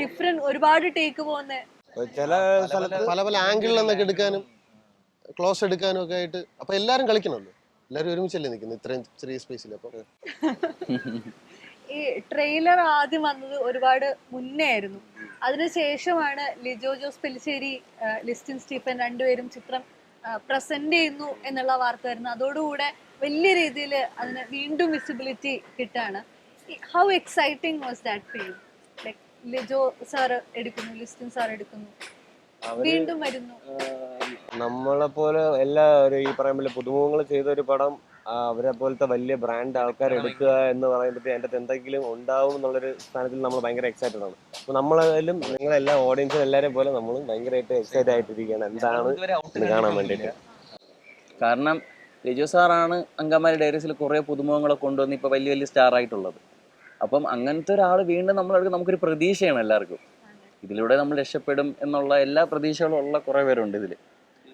ഡിഫറെന്റ് ഒരുപാട് ടേക്ക് പോകുന്ന. ചില സ്ഥലത്ത് പല പല ആംഗിളിൽ നിന്നൊക്കെ എടുക്കാനും ക്ലോസ് എടുക്കാനും ഒക്കെ ആയിട്ട് അപ്പൊ എല്ലാരും കളിക്കണമല്ലോ. എല്ലാരും ഒരുമിച്ചല്ലേ നിൽക്കുന്നത് ഇത്രയും ചെറിയ സ്പേസിൽ അപ്പൊ. ഈ ട്രെയിലർ ആദ്യം വന്നത് ഒരുപാട് മുന്നേ ആയിരുന്നു. അതിനുശേഷമാണ് ലിജോ ജോസ് പെലിശ്ശേരി ലിസ്റ്റിൻ സ്റ്റീഫൻ രണ്ടുപേരും ചിത്രം പ്രസന്റ് ചെയ്യുന്നു എന്നുള്ള വാർത്ത വരുന്നു അതോടുകൂടെ വലിയ രീതിയിൽ അതിന് വീണ്ടും visibility കിട്ടാണ്. How exciting was that for you like Lijo sir എടുക്കുന്നു ലിസ്റ്റിൻ സാർ എടുക്കുന്നു. വീണ്ടും വരുന്നു. നമ്മളെ പോലെ എല്ലാ ഒരു ഈ പറയുമ്പോൾ പുതുമുഖങ്ങൾ ചെയ്ത ഒരു പടം അവരെ പോലത്തെ വലിയ ബ്രാൻഡ് ആൾക്കാർ എടുക്കുക എന്ന് പറയുമ്പോഴത്തേ അതിന്റെ അകത്ത് എന്തെങ്കിലും ഉണ്ടാവും എന്നുള്ളൊരു സ്ഥാനത്തിൽ നമ്മൾ ഭയങ്കര എക്സൈറ്റഡ് ആണ്. അപ്പോൾ നമ്മളായാലും നിങ്ങളെല്ലാ ഓഡിയൻസും എല്ലാവരെയും പോലെ നമ്മളും ഭയങ്കരമായിട്ട് എക്സൈറ്റ് ആയിട്ടിരിക്കുകയാണ്. എന്താണ് കാണാൻ വേണ്ടിയിട്ട്. കാരണം ലിജോ സാറാണ് അങ്കമാലി ഡയറീസിൽ കുറേ പുതുമുഖങ്ങളൊക്കെ കൊണ്ടുവന്ന് ഇപ്പോൾ വലിയ വലിയ സ്റ്റാർ ആയിട്ടുള്ളത്. അപ്പം അങ്ങനത്തെ ഒരാൾ വീണ്ടും നമ്മളെടുക്കും നമുക്കൊരു പ്രതീക്ഷയാണ് എല്ലാവർക്കും. ഇതിലൂടെ നമ്മൾ രക്ഷപ്പെടും എന്നുള്ള എല്ലാ പ്രതീക്ഷകളും ഉള്ള കുറേ പേരുണ്ട് ഇതിൽ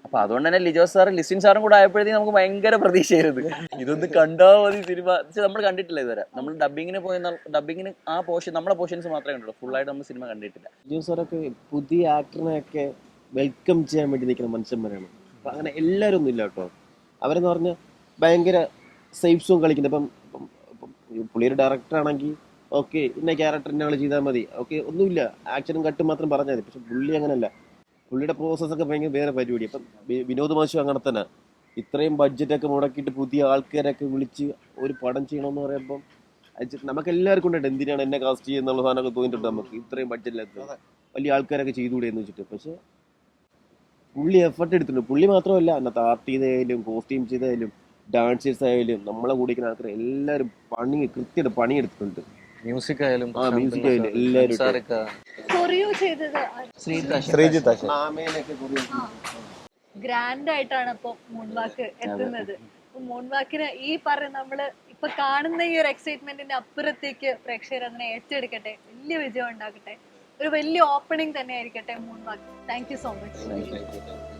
അപ്പൊ അതുകൊണ്ട് തന്നെ ലിജോ സാറും ലിസ്റ്റിൻ സാറും കൂടെ ആയപ്പോഴത്തേക്കും നമുക്ക് ഭയങ്കര പ്രതീക്ഷയായിരുന്നു. ഇതൊന്ന് കണ്ടാ മതി സിനിമ. നമ്മൾ കണ്ടിട്ടില്ല ഇതുവരെ. നമ്മൾ ഡബിങ്ങിന് പോയി ഡബിങ്ങിന് ആ പോർഷൻ നമ്മളെ പോർഷൻസ് മാത്രമേ കണ്ടുള്ളൂ ഫുൾ ആയിട്ട് നമ്മൾ സിനിമ കണ്ടിട്ടില്ല. ലിജോ സാറൊക്കെ പുതിയ ആക്ടറിനെയൊക്കെ വെൽക്കം ചെയ്യാൻ വേണ്ടി നിൽക്കുന്ന മനുഷ്യന്മാരാണ്. അപ്പം അങ്ങനെ എല്ലാവരും ഒന്നും ഇല്ല കേട്ടോ. അവരെന്ന് പറഞ്ഞാൽ ഭയങ്കര സേഫ് സോൺ കളിക്കുന്നത്. ഇപ്പം പുള്ളിയൊരു ഡയറക്ടർ ആണെങ്കിൽ ഓക്കെ ഇന്ന ക്യാരക്ടറിനെ ഇന്നയാൾ ചെയ്താൽ മതി. ഓക്കെ ഒന്നുമില്ല. ആക്ഷനും കട്ടും മാത്രം പറഞ്ഞാൽ മതി. പക്ഷെ പുള്ളി അങ്ങനല്ല. പുള്ളിയുടെ പ്രോസസ്സൊക്കെ ഭയങ്കര വേറെ പരിപാടി. അപ്പം വിനോദ് മാഷും അങ്ങനെ തന്നെ. ഇത്രയും ബഡ്ജറ്റൊക്കെ മുടക്കിയിട്ട് പുതിയ ആൾക്കാരൊക്കെ വിളിച്ച് ഒരു പടം ചെയ്യണമെന്ന് പറയുമ്പം നമുക്ക് എല്ലാവർക്കും ഉണ്ടായിട്ട് എന്തിനാണ് എന്നെ കാസ്റ്റ് ചെയ്യുന്നുള്ള സാധനമൊക്കെ തോന്നിയിട്ടുണ്ട് നമുക്ക്. ഇത്രയും ബഡ്ജറ്റിലത്ത് വലിയ ആൾക്കാരൊക്കെ ചെയ്തുകൂടെ എന്ന് വെച്ചിട്ട്. പക്ഷെ പുള്ളി എഫർട്ട് എടുത്തിട്ടുണ്ട്. പുള്ളി മാത്രമല്ല അന്നത്തെ ആർട്ട് ചെയ്തായാലും കോസ്റ്റ്യൂം ചെയ്തായാലും ഡാൻസേഴ്സ് ആയാലും നമ്മളെ കൂടിക്കുന്ന ആൾക്കാർ എല്ലാവരും പണി കൃത്യമായിട്ട് പണിയെടുത്തിട്ടുണ്ട്. മ്യൂസിക് ആയാലും ആ മ്യൂസിക് ആയാലും എല്ലാവരും സാറൊക്കെ കൊറിയോ ചെയ്തത് ശ്രീജിത്ത് ഗ്രാൻഡ് ആയിട്ടാണ് ഇപ്പൊ മൂൺവാക്ക് എത്തുന്നത്. അപ്പൊ മൂൺവാക്കിന് ഈ പറയുന്ന നമ്മൾ ഇപ്പൊ കാണുന്ന ഈ ഒരു എക്സൈറ്റ്മെന്റിന്റെ അപ്പുറത്തേക്ക് പ്രേക്ഷകർ അതിനെ ഏറ്റെടുക്കട്ടെ. വലിയ വിജയം ഉണ്ടാക്കട്ടെ ഒരു വലിയ ഓപ്പണിംഗ് തന്നെ ആയിരിക്കട്ടെ moonwalk. Thank you so much you.